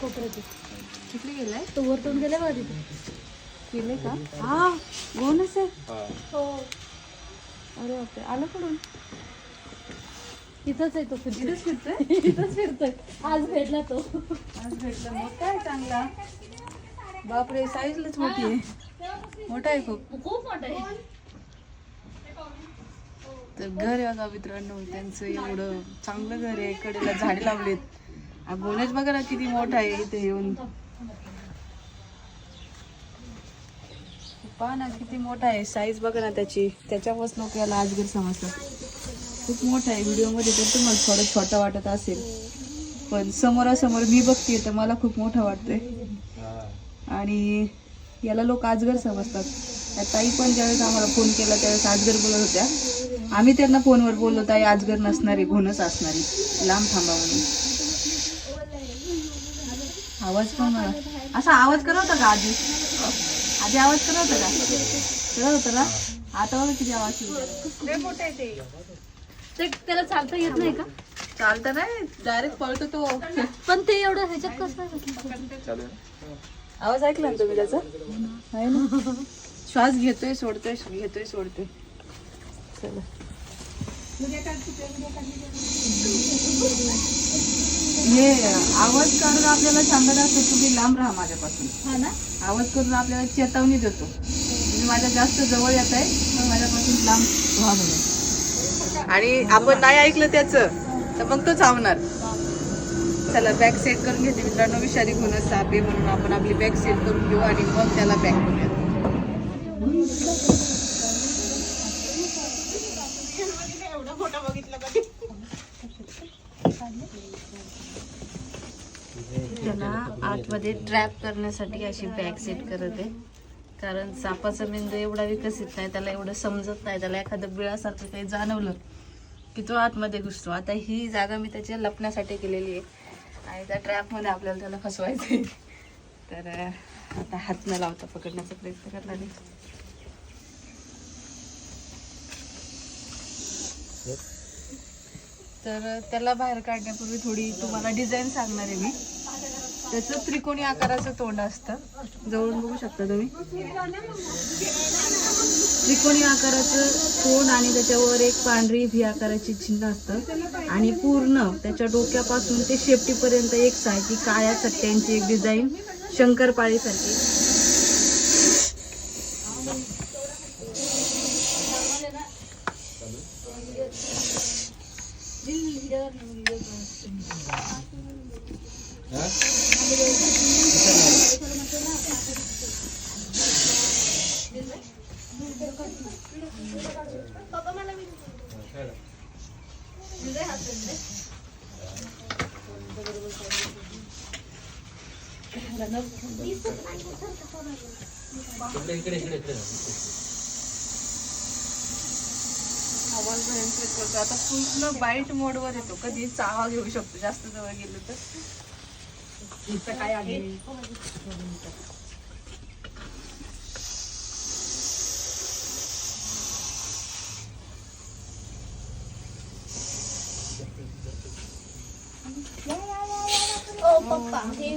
कोपऱ्यात किती गेलाय? तो वरतून गेले बघा तिथे गेले का हा गोनच आहे. हो. अरे बापरे आलं पडून. इथंच आहे तो फिरतोय. फिरतोय इथंच फिरतोय. आज भेटला तो. आज भेटला. मोठा आहे चांगला. बापरे साईजलाच मोठी आहे. मोठा आहे खूप. खूप मोठा आहे तर घर आहे बघा मित्रांनो. त्यांचं एवढं चांगलं घर आहे. कडेला झाडे लावलेत. हा बघा ना किती मोठा आहे इथे येऊन. पहा ना किती मोठा आहे. साईज बघा ना त्याची. त्याच्यापासून लोक याला आजगर समजतात. खूप मोठा आहे. व्हिडिओमध्ये तर तुम्हाला थोडं छोटा वाटत असेल. पण समोरासमोर मी बघते तर मला खूप मोठा वाटतंय. आणि याला लोक आजगर समजतात. ताई पण ज्यावेळेस आम्हाला फोन केला त्यावेळेस आजगर बोलत होत्या. आम्ही त्यांना फोनवर बोललो ताई आजगर नसणारी घोणच असणारी. लांब थांबा म्हणून. आवाज पण मला असा आवाज करत होता का आधी? आधी आवाज करत होता का? करत होता ना? आता बघा किती आवाज ते त्याला चालता येत नाही का? चालतं नाही डायरेक्ट पळतो तो. पण ते एवढं ह्याच्यात कसं आवाज ऐकला ना तुम्ही त्याचा? आहे ना? श्वास घेतोय सोडतोय घेतोय सोडतोय. चला. हे आवाज करून आपल्याला सांगत असतो तुम्ही लांब राहा माझ्यापासून. हा ना? आवाज करून आपल्याला चेतावणी देतो. तुम्ही माझ्या जास्त जवळ येत आहे मग माझ्यापासून लांब व्हा म्हणून. आणि आपण नाही ऐकलं त्याचं तर मग तो चावणार. चला बॅग सेट करून घेते मित्रांनो विषारी गुन्हा साप म्हणून आपण आपली बॅग सेट करून घेऊ आणि मग त्याला बॅग त्याला आतमध्ये ट्रॅप करण्यासाठी अशी बॅग सेट करत. आहे कारण सापाचा मेंदू एवढा विकसित नाही त्याला एवढं समजत नाही. त्याला एखादं बिळासारखं काही जाणवलं की तो आतमध्ये घुसतो. आता ही जागा मी त्याच्या लपण्यासाठी केलेली आहे. आणि त्या ट्रॅपमध्ये आपल्याला त्याला फसवायचं आहे तर आता हात न लावता पकडण्याचा प्रयत्न करणार तर त्याला बाहेर काढण्यापूर्वी थोडी तुम्हाला डिझाईन सांगणार आहे मी. त्याचं त्रिकोणी आकाराचं तोंड असतं. जवळून बघू शकता तुम्ही. त्रिकोणी आकाराचं तोंड आणि त्याच्यावर एक पांढरी व्ही आकाराची चिन्ह असतं. आणि पूर्ण त्याच्या डोक्यापासून ते शेपटीपर्यंत एक सारखी काळ्या चट्ट्यांची एक डिझाईन शंकर पाळी सारखी शंकरपाळीसारखी आवाज भयंकर करतो आता पूर्ण बाईट मोडवर येतो कधी चावा घेऊ शकतो जास्त जवळ गेलो तर. इथं काय आहे पप्पा हे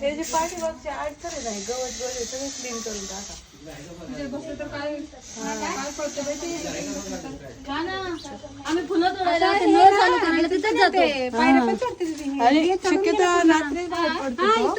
हे जे पाठीमागचे अडचण आहे ना, हे गवत गवत हे सगळं क्लीन करून टाका का ना आम्ही फुलं तोडायला ते नळ चालू करायला तिथेच जातो आणि शक्यतो रात्री बाहेर पडतो तो.